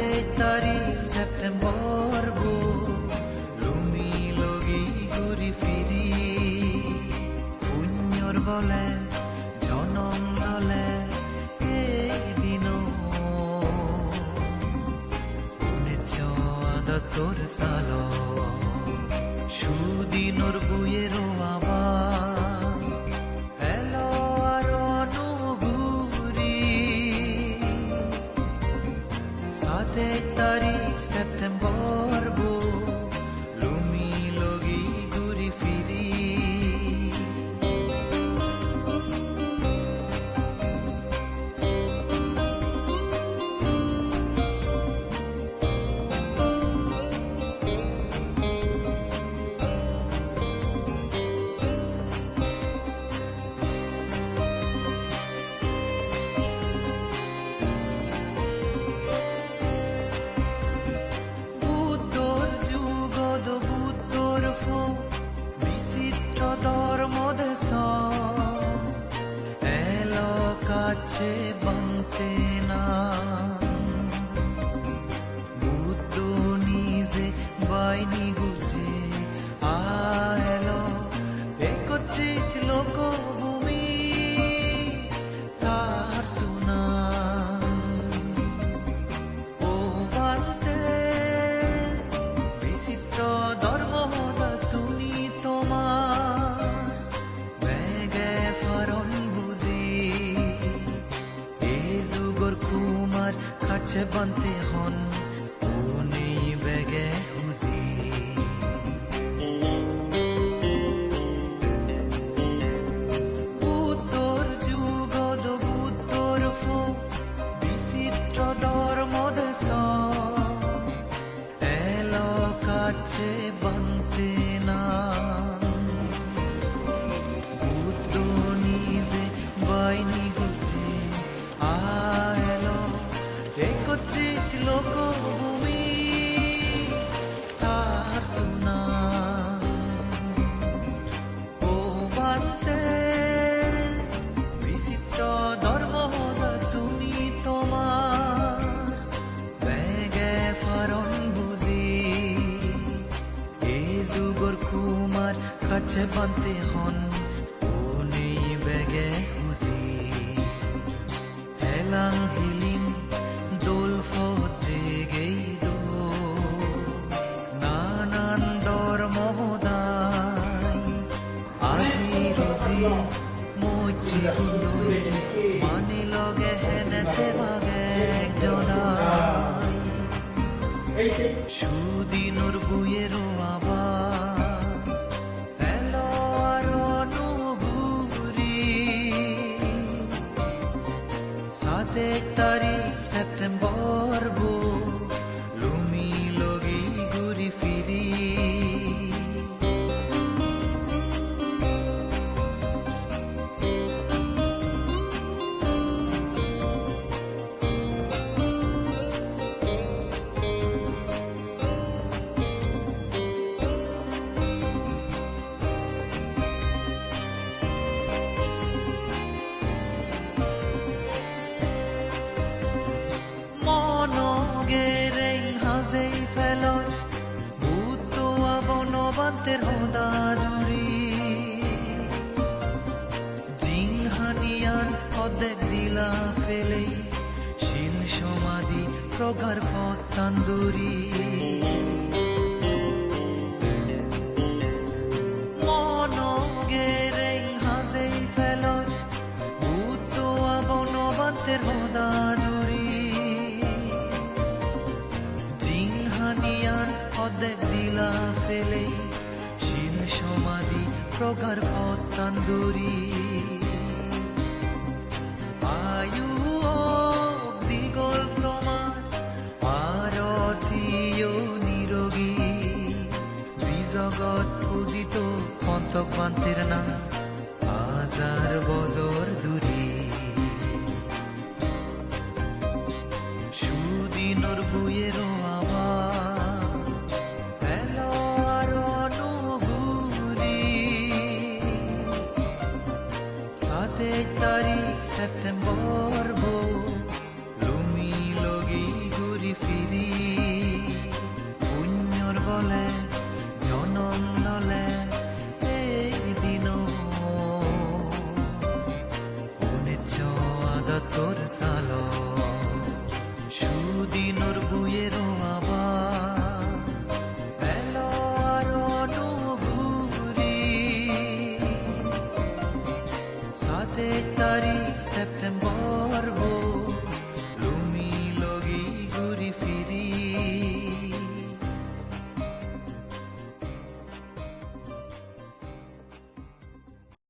তেই তারিখ সেপ্টেম্বর লুমি লগি ঘুরি ফিরি। পুণ্যর বলে, জনম ললে এই দিন উনিশ আদা তোর সালো। সাতে তারিখ সেপ্টেম্বর কাছে বানতে না বান্তে হন উনি বেগে হুজি বুদ্ধর যুগদ ফো বিচিত্র কাছে বানতে একত্রিত লোক ভূমি তার সুনা। ও বান্তে বিচিত্র ধর্ম শুনি তোমার। বেগে ফরন বুঝি এই যুগর কুমার কাছে বানতে হন উনি বেগে হুজি হেলাং হিলিং রুজি মৈত্রী মানি লগে হেনেতে ভাগে জদাই সুদিনর বুয়ের আবার এলো আর অনুগুরি সাতে তারিখ, সেপ্টেম্বর বনবান্তের হদাদুরি জিংহানিয়ান অদেক দিলা ফেলে শিল সমাধি প্রগার জিংহানিয়ার অর্ধেক দিলা ফেলে শিল সমাধি প্রগার পতান্দুরি। আয়ু দিগল তোমার আরথিও নিরোগী। বিজগৎ উদিত পন্তক বান্তের না হাজার বজর দূরী সুদিনর বুয়ের সাতে তারিখ সেপ্টেম্বর বো